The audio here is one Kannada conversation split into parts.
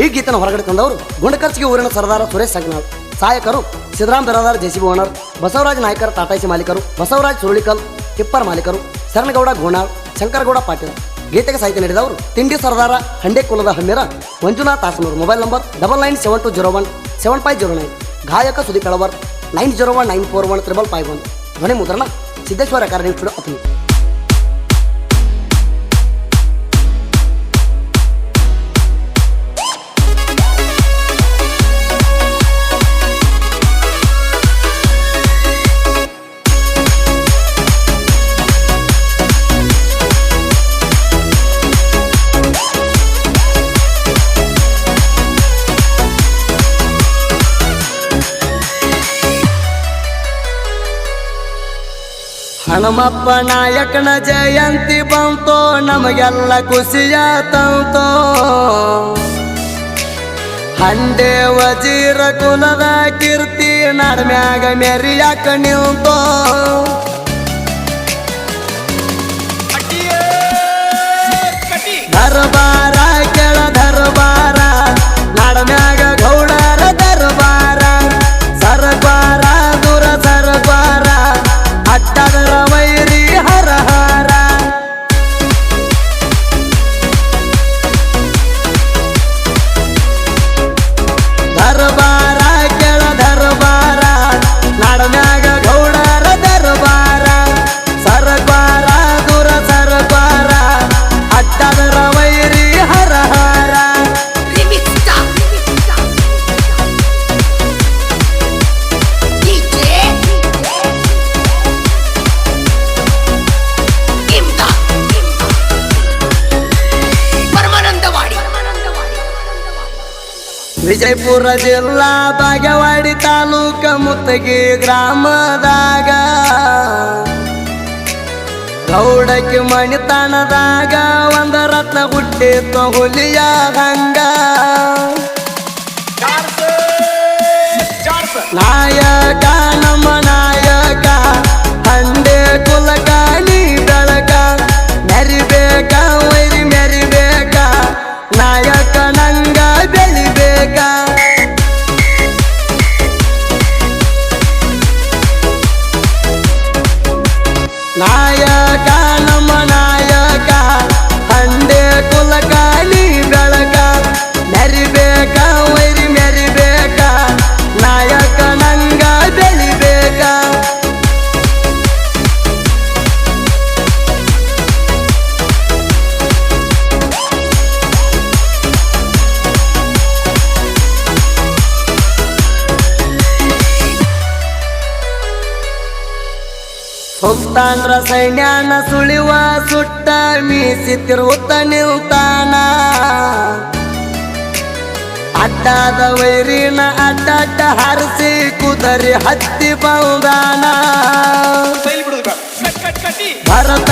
ಈ ಗೀತನ ಹೊರಗಡೆ ತಂದವರು ಗುಂಡಕರ್ಚಿಗೆ ಊರಿನ ಸರದಾರ ಸುರೇಶ್ ಸಂಗನಾಳ್. ಸಹಾಯಕರು ಸಿದ್ದರಾಮ್ ಬಿರಾದಾರ್ ಜೆಸಿಬಿ ಓನರ್ ಬಸವರಾಜ್ ನಾಯ್ಕರ್ ತಾಟಾಯಿಸಿ ಮಾಲೀಕರು, ಬಸವರಾಜ್ ಸುರುಳಿಕಲ್ ಟಿಪ್ಪರ್ ಮಾಲೀಕರು, ಶರಣಗೌಡ ಗೋಣಾಳ್, ಶಂಕರಗೌಡ ಪಾಟೀಲ್. ಗೀತೆಗೆ ಸಾಹಿತ್ಯ ನೀಡಿದವರು ತಿಂಡಿ ಸರದಾರ ಹಂಡೆ ಕುಲದ Hammira Manjunath Hasanur. Mobile number double nine seven two zero one seven five zero nine. ಗಾಯಕ Sudeep Elavar nine zero one nine four one triple five one. ಧ್ವನಿ ಮುದ್ರಣ ಸಿದ್ದೇಶ್ವರ ಸ್ಟುಡಿಯೋ ಅತನಿ ಹನುಮಪ್ಪ ನಾಯಕನ ಜಯಂತಿ ಬಂತೋ ನಮಗೆಲ್ಲ ಖುಷಿಯ ತಂತೋ. ಹಂಡೆ ವಜೀರ ಕುಲದ ಕೀರ್ತಿ ನಡ್ಮ್ಯಾಗ ಮೆರಿಯಾಕ ನಿಂತೋ. ವಿಜಯಪುರ ಜಿಲ್ಲಾ ಬಾಗೇವಾಡಿ ತಾಲೂಕ ಮುತ್ತಗಿ ಗ್ರಾಮದಾಗ. ಗೌಡಕ್ಕೆ ಮಣಿತನದಾಗ ಒಂದ ರತ್ನ ಹುಟ್ಟಿತ್ತು ಹುಲಿಯ ಹಂಗ. ನಾಯಕ ನಮ್ಮ ಸುಲ್ತಾನ್ರ ಸೈನ್ಯಾನ ಸುಳಿವ ಸುಟ್ಟ ಮೀಸಿ ತಿರುವುತ್ತ ನಿಲ್ತಾನ ಅಡ್ಡಾದ ವೈರಿನ ಅಡ್ಡಡ್ಡ ಹರಿಸಿ ಕುದರಿ ಹತ್ತಿ ಬಂದಾನ ಭರತಾನ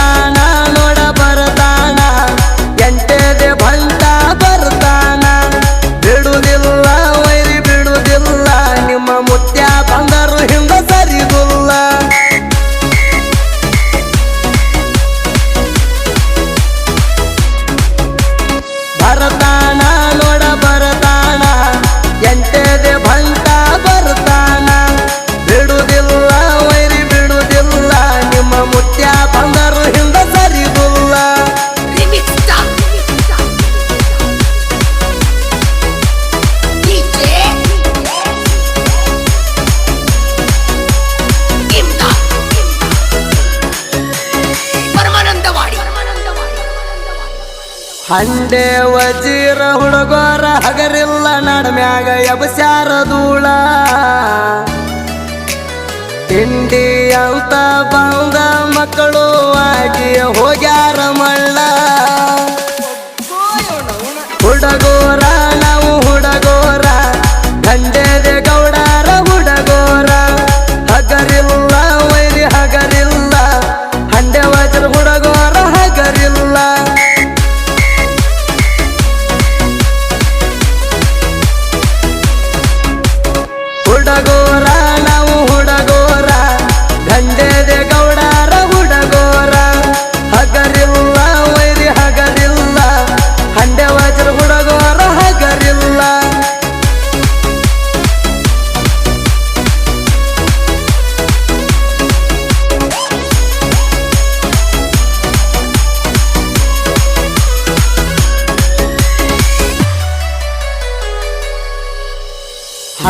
ಹಂಡೆ ವಜೀರ ಹುಡುಗೋರ ಹಗರಿಲ್ಲ ನಡ್ಮ್ಯಾಗ ಎಬ್ಸ್ಯಾರ ಧೂಳ.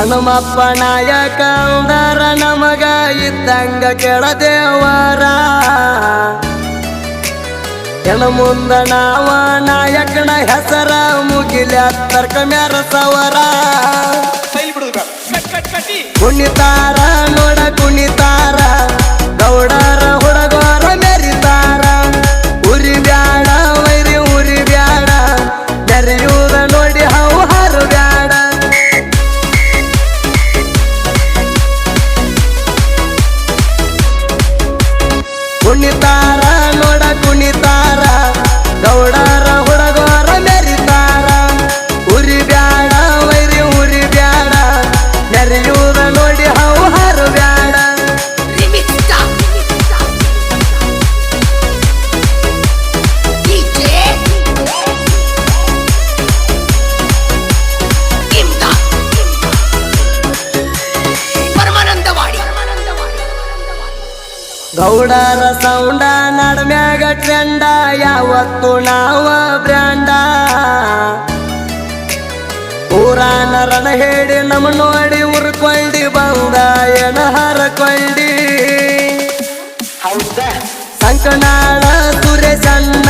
ಹನುಮಪ್ಪ ನಾಯಕ ಅಂದರ ನಮಗ ಇದ್ದಂಗ ಕೆಳದೇವರ ಹೆಣ ಮುಂದ ನಾವ ನಾಯಕನ ಹೆಸರ ಮುಗಿಲ ತರ್ಕ ಮ್ಯಾರ ಸವರ ಕುಣಿತಾರ ನೋಡ ಕುಣಿತಾರ. ಕುಣಿತಾರ ಗೌಡರ ಗೌಡರ ಸೌಂಡ ನಡ್ಮ್ಯಾಗ ಟ್ರೆಂಡ ಯಾವತ್ತು ನಾವ ಬ್ರ್ಯಾಂಡ. ಊರಾನ ರಣ ಹೇಳಿ ನಮ್ಮ ನೋಡಿ ಉರ್ಕೊಂಡಿ ಬಂದ ಎಣ ಹರಕೊಂಡಿ ಸಂಕನಾಳ ಖರ್ಚಿಗೆ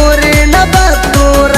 ಊರಿನ ಬತ್ತೂರ